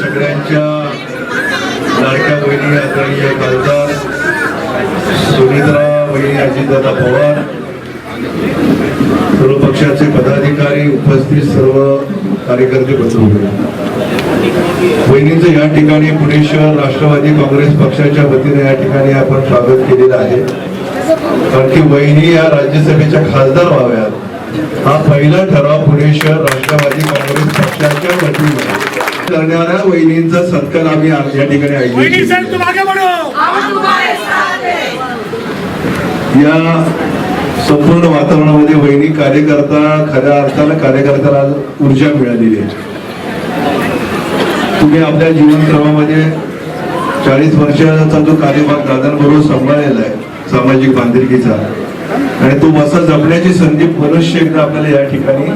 सगळ्यांच्या लाडक्या बहिणी आदरणीय खासदार सुमित्रा बहिणी अजितदादा पवार सर्व पक्षाचे पदाधिकारी उपस्थित सर्व कार्यकर्ते बंधू बहिणींचं या ठिकाणी पुणे शहर राष्ट्रवादी काँग्रेस पक्षाच्या वतीने या ठिकाणी आपण स्वागत केलेलं आहे. कारण की बहिणी या राज्यसभेच्या खासदार व्हाव्यात. हा पहिला ठराव पुणे शहर राष्ट्रवादी काँग्रेस पक्षाच्या वतीने. करणाऱ्या वहिनींचा सत्कार आम्ही या ठिकाणी आयोजित वहीनी केला. सर तुम आगे बढ़ो. या संपूर्ण वातावरणामध्ये वहिनी कार्यकर्ता खऱ्या अर्थानं कार्यकर्त्याला ऊर्जा मिळालेली आहे. तुम्ही आपल्या जीवनक्रमामध्ये चाळीस वर्षाचा जो कार्यभाग दादांबरोबर सांभाळलेला आहे सामाजिक बांधिलकीचा आणि तो वसा जपण्याची संधी मनुष्य एकदा आपल्याला या ठिकाणी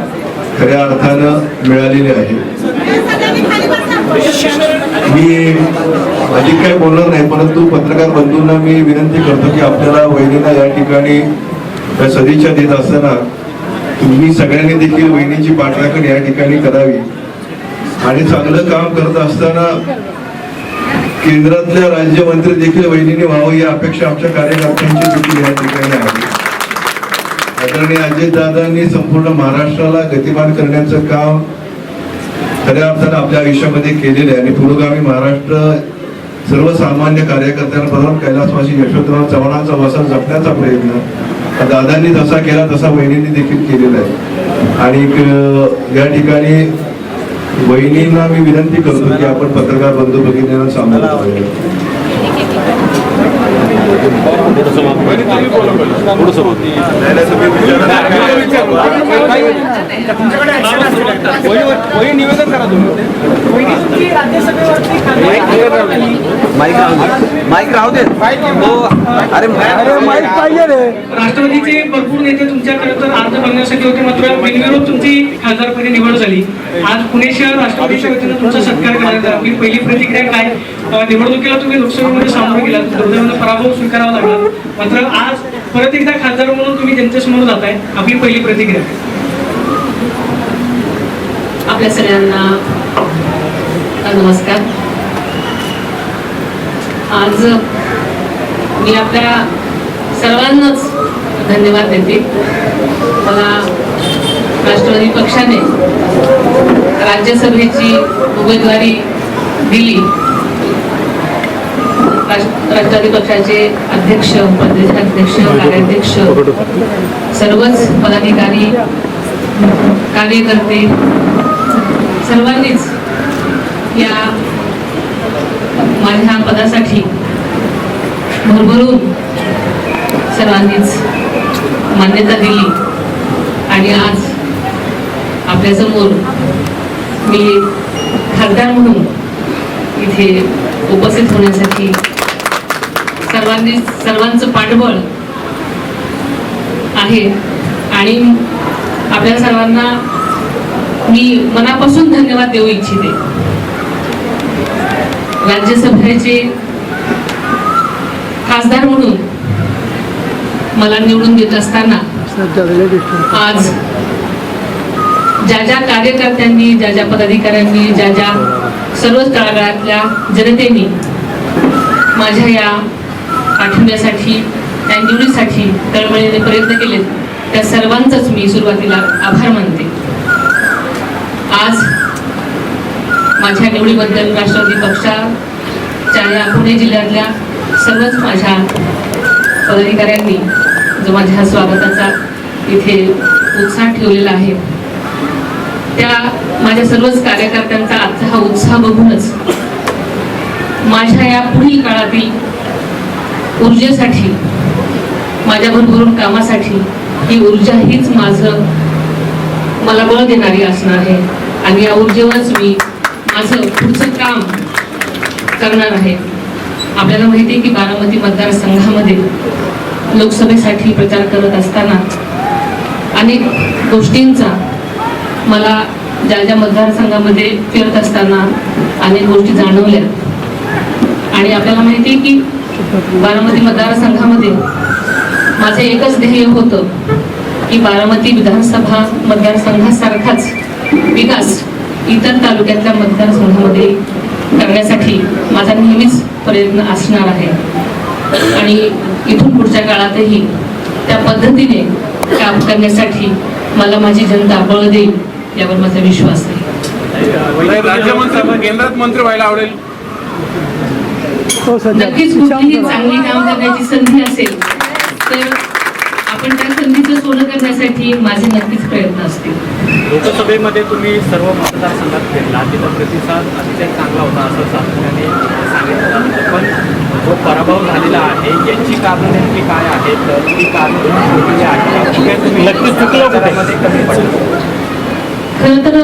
खऱ्या अर्थानं मिळालेली आहे. मी अधिक काही बोलणार नाही परंतु पत्रकार बंधूंना मी विनंती करतो की आपल्याला वहिनीला या ठिकाणी सदिच्छा देत असताना तुम्ही सगळ्यांनी देखील वहिनीची पाठराखण या ठिकाणी करावी. आणि चांगलं काम करत असताना केंद्रातल्या राज्यमंत्री देखील वहिनीने व्हावं ही अपेक्षा आमच्या कार्यकर्त्यांची देखील या ठिकाणी आहे. आदरणीय अजितदादांनी संपूर्ण महाराष्ट्राला गतिमान करण्याचं काम खऱ्या अर्थानं आपल्या आयुष्यामध्ये केलेलं आहे. आणि पुरोगामी महाराष्ट्र सर्वसामान्य कार्यकर्त्यांबरोबर कैलासवासी यशवंतराव चव्हाणांचा वसा जपण्याचा प्रयत्न दादांनी जसा केला तसा वहिनींनी देखील केलेला आहे. आणि या ठिकाणी वहिनींना मी विनंती करतो की आपण पत्रकार बंधू भगिनींना सामोरं जाऊया. तुमच्याकडे action असेल. निवेदन करा तुम्ही राज्यसभेवरती माईक राहू दे. माईक राहू दे. हो. अरे माईक पाहिजे रे. राष्ट्रवादीचे भरपूर नेते तुमच्याकडे तर अर्ज करण्यासाठी होते. मात्र बिनविरोध तुमची खासदारपदी निवड झाली. आज पुणे शहर राष्ट्रवादीच्या वतीनं तुमचा सत्कार करण्यात आला. आपली पहिली प्रतिक्रिया काय? निवडणुकीला तुम्ही लोकसभेमध्ये सामोरं गेला दुर्दैवानं पराभव स्वीकारावा लागला. मात्र आज परत एकदा खासदार म्हणून तुम्ही जनतेसमोर जाताय. आपली पहिली प्रतिक्रिया आपल्या सगळ्यांना नमस्कार. आज मी आपल्या सर्वांनाच धन्यवाद देते. मला राष्ट्रवादी पक्षाने राज्यसभेची उमेदवारी दिली. राष्ट्रवादी पक्षाचे अध्यक्ष प्रदेशाध्यक्ष कार्याध्यक्ष सर्वच पदाधिकारी कार्यकर्ते सर्वांनीच या माझ्या पदासाठी भरभरून सर्वांनीच मान्यता दिली. आणि आज आपल्यासमोर मी खासदार म्हणून इथे उपस्थित होण्यासाठी सर्वांनी सर्वांचं पाठबळ आहे. आणि आपल्या सर्वांना मी मनापासून धन्यवाद देऊ इच्छिते. राज्यसभेचे खासदार म्हणून मला निवडून देत असताना आज ज्या ज्या कार्यकर्त्यांनी ज्या ज्या पदाधिकाऱ्यांनी ज्या ज्या सर्वच तळागाळातल्या जनतेने माझ्या या पाठिंब्यासाठी त्या निवडीसाठी तळमळीने प्रयत्न केले त्या सर्वांचाच मी सुरुवातीला आभार मानते. आज माझ्या निवडीबद्दल राष्ट्रवादी पक्षाच्या या पुणे जिल्ह्यातल्या सर्वच माझ्या पदाधिकाऱ्यांनी जो माझ्या स्वागताचा इथे उत्साह ठेवलेला आहे त्या माझ्या सर्वच कार्यकर्त्यांचा आजचा हा उत्साह बघूनच माझ्या या पुढील काळातील ऊर्जेसाठी माझ्या भरभरून कामासाठी ही ऊर्जा हीच माझं मला बळ देणारी असणार आहे. आणि या ऊर्जेवरच मी माझं पुढचं काम करणार आहे. आपल्याला माहिती आहे की बारामती मतदारसंघामध्ये लोकसभेसाठी प्रचार करत असताना अनेक गोष्टींचा मला ज्या ज्या मतदारसंघामध्ये फिरत असताना अनेक गोष्टी जाणवल्या. आणि आपल्याला माहिती आहे की बारामती मतदारसंघामध्ये माझं एकच ध्येय होतं की बारामती विधानसभा मतदारसंघासारखाच विकास इतर तालुक्यातल्या मतदारसंघामध्ये करण्यासाठी माझा नेहमीच प्रयत्न असणार आहे. आणि इथून पुढच्या काळातही त्या पद्धतीने काम करण्यासाठी मला माझी जनता बळ देईल यावर माझा विश्वास आहे. राज्यमंत्री केंद्रात मंत्री व्हायला आवडेल. नक्कीच कुठलीही चांगली काम करण्याची संधी असेल तर आपण त्या संधीचं सोनं करण्यासाठी माझे नक्कीच प्रयत्न असतील. लोकसभेमध्ये तुम्ही सर्व मतदारसंघात फिरला. तिथं प्रतिसाद अतिशय चांगला होता असं सातत्याने सांगितलं पण जो पराभव झालेला आहे याची कारणं नेमकी काय आहेत? ती कारणं नक्कीच पडलं. खरं तर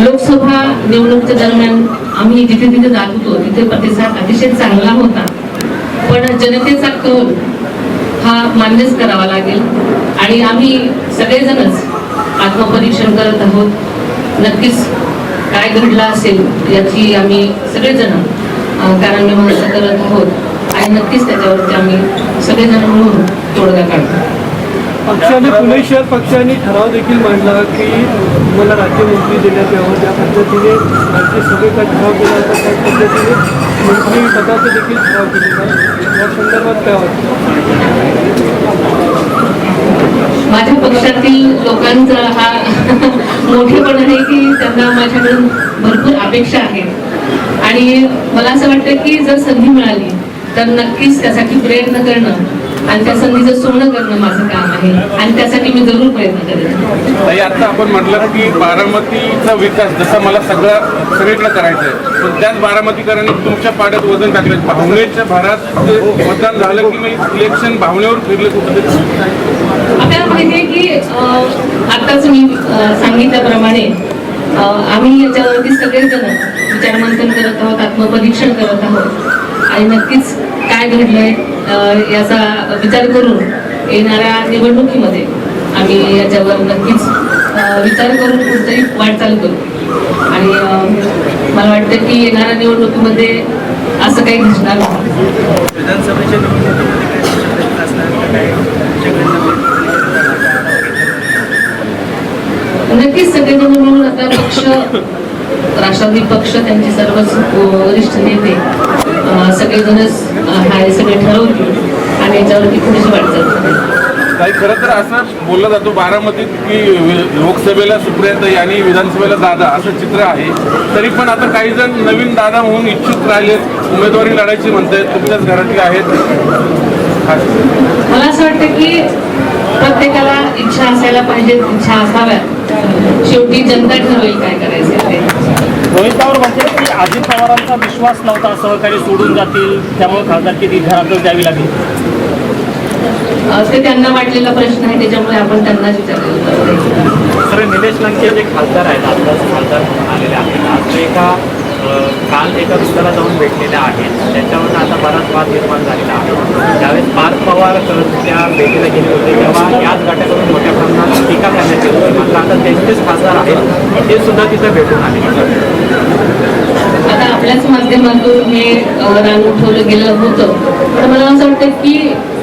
लोकसभा निवडणुकीच्या दरम्यान आम्ही जिथे तिथे जात होतो तिथे प्रतिसाद अतिशय चांगला होता. पण जनतेचा कल हा मान्यच करावा लागेल. आणि आम्ही सगळेजणच आत्मपरीक्षण करत आहोत. नक्कीच काय घडलं असेल याची आम्ही सगळेजण अं, कारणमीमांसा करत आहोत. आणि नक्कीच त्याच्यावरती आम्ही सगळेजण म्हणून तोडगा काढतो. पक्षाने पुणे शहर पक्षाने ठराव देखील मांडला की मला राज्यमंत्री देण्यात यावं. त्या पद्धतीने राज्यसभेचा ठराव केला होता त्या पद्धतीने मंत्री पदाचा देखील ठराव केलेला आहे या संदर्भात काय वाटतं? माझ्या पक्षातील लोकांचा हा मोठेपण आहे की त्यांना माझ्याकडून भरपूर अपेक्षा आहे. आणि मला असं वाटतं की जर संधी मिळाली तर नक्कीच त्यासाठी प्रयत्न करणं आणि त्या संधीचं सोनं करणं माझं काम आहे. आणि त्यासाठी मी जरूर प्रयत्न करेन. आता आपण म्हटलं की बारामतीचा विकास जसा मला सगळं सगळीकडे करायचा आहे पण त्याच बारामतीकरांनी तुमच्या पाड्यात वजन टाकलं भावनेच्या भरात मतदान झालं की मी इलेक्शन भावनेवर फिरले कुठेतरी? आपल्याला माहिती आहे की अं, आत्ताच मी सांगितल्याप्रमाणे आम्ही याच्यावरती सगळेजण विचारमंथन करत आहोत आत्मपरीक्षण करत आहोत. आणि नक्कीच काय घडलंय याचा विचार करून येणाऱ्या निवडणुकीमध्ये आम्ही याच्यावर नक्कीच विचार करून पुढची वाटचाल करू. आणि मला वाटतं की येणाऱ्या निवडणुकीमध्ये असं काही काय नक्कीच सगळेजण मिळून आता पक्ष राष्ट्रवादी पक्ष त्यांचे सर्वच वरिष्ठ नेते सगळेजणच हा सगळे ठरवतील आणि याच्यावरती पुढची वाटचाल करू. काही खरं तर असं बोललं जातो बारामतीत की लोकसभेला सुप्रियाताई आणि विधानसभेला दादा असं चित्र आहे. तरी पण आता काही जण नवीन दादा म्हणून इच्छुक राहिलेत उमेदवारी लढायची म्हणतायत तुमच्याच घरातले आहेत. मला असं वाटतं की प्रत्येकाला इच्छा असायला पाहिजे इच्छा असाव्या शेवटी जनता ठरवेल काय करायचं. रोहित पवार म्हणते की अजित पवारांचा विश्वास नव्हता सहकारी सोडून जातील त्यामुळे खासदारकी ती घरातच द्यावी लागेल? अं, ते त्यांना वाटलेला प्रश्न आहे त्याच्यामुळे आपण त्यांनाच विचारलं सर निलेश लंके जे खासदार आहेत आत्ताच खासदार म्हणून आलेले आहेत. आज एका काल एका वृत्ताला जाऊन भेटलेल्या आहेत. त्याच्यावरून आता बराच वाद निर्माण झालेला आहे. त्यावेळेस पार्थ पवार त्या भेटीला गेले होते तेव्हा याच गटाकडून मोठ्या प्रमाणात टीका करण्यात येत होती मात्र आता त्यांचेच खासदार आहेत. ते सुद्धा तिथं भेटून आले. आता आपल्याच माध्यमातून हे रान उठवलं गेलं होतं. पण मला असं वाटतं की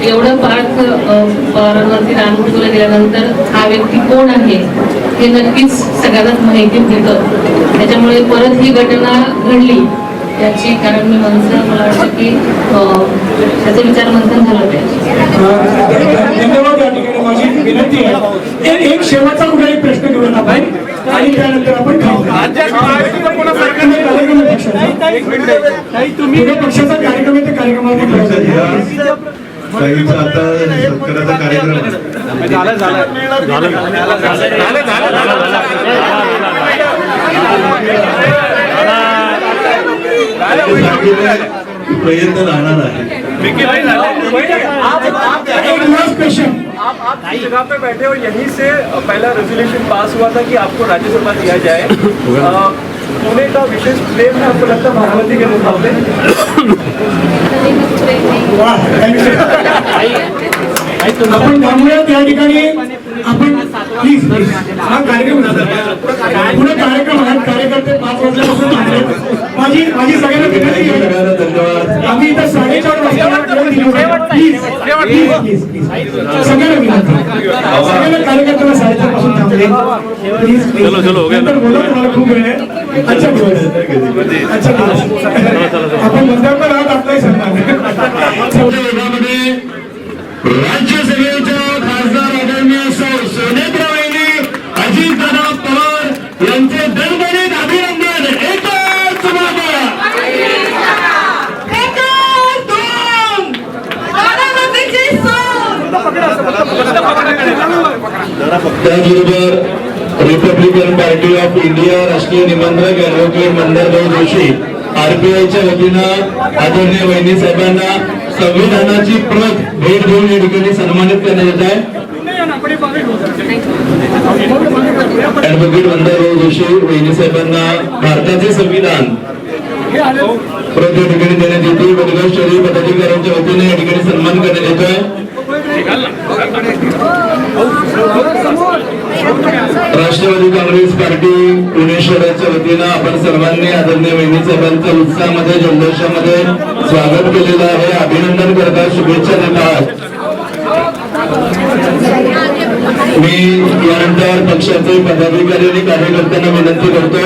एवढं पार्थ पवारांवरती रान उठवलं गेल्यानंतर हा व्यक्ती कोण आहे हे नक्कीच सगळ्यांनाच माहिती मिळतं त्याच्यामुळे परत ही घटना घडली. याची कारण मी माणसं मला वाटतं की अ, त्याचं विचार मंथन झालं पाहिजे. धन्यवाद या ठिकाणी. माझी विनंती आहे. एक- एक शेवटचा कुठलाही प्रश्न घेऊन आपण आणि त्यानंतर आपण खाऊ. कार्यक्रम आहे पक्षाचा. कार्यक्रम आहे त्या घ्या ताईचा आता सत्काराचा कार्यक्रम. झालं झालं झालं झालं. प्रयत्न राहणार आहे आप आप जगह पे बैठे हो यहीं से पहला रेजोल्यूशन पास हुआ था कि आपको राज्यसभा दिया जाए पुणे का विशेष प्रेम है आपको लगता है बारामती के मुकाबले आपण थांबूयात या ठिकाणी आपण प्लीज़ प्लीज़ हा कार्यक्रम पुढे कार्यक्रम कार्यकर्ते पाच वाजल्यापासून थांबले माझी माझी सगळ्यांना विनंती आहे आम्ही इथं साडेचार वाजता प्लीज़ प्लीज़ प्लीज़ प्लीज़ सगळ्यांना विनंती सगळ्यांना कार्यकर्त्यांना साडेचार पासून थांबले प्लीज़ प्लीज़ नंतर बोला तुम्हाला खूप वेळ आहे अच्छा अच्छा दिवस आपण मुद्द्यावर आहात आपलाही सन्मान राज्यसभेच्या यांचे दणदणीत अभिनंदन. एकच त्याचबरोबर रिपब्लिकन पार्टी ऑफ इंडिया राष्ट्रीय निमंत्रक ॲडव्होकेट मंदारभाऊ जोशी आरपीआयच्या वतीनं आदरणीय वहिनी साहेबांना संविधानाची प्रत भेट देऊन या ठिकाणी सन्मानित करण्यात येत आहे. ऍडव्होकेट मंडळभाऊ जोशी वहिनी साहेबांना भारताचे संविधान. परत या ठिकाणी देण्यात येते. वडगाव पदाधिकाऱ्यांच्या वतीने या ठिकाणी सन्मान करण्यात येतोय. राष्ट्रवादी काँग्रेस पार्टी पुणे शहराच्या वतीनं आपण सर्वांनी आदरणीय वहिनी साहेबांच्या उत्साहामध्ये जल्लोषामध्ये स्वागत केलेलं आहे. अभिनंदन करता शुभेच्छा देत आहात मी यानंतर पक्षाचे पदाधिकारी आणि कार्यकर्त्यांना विनंती करतो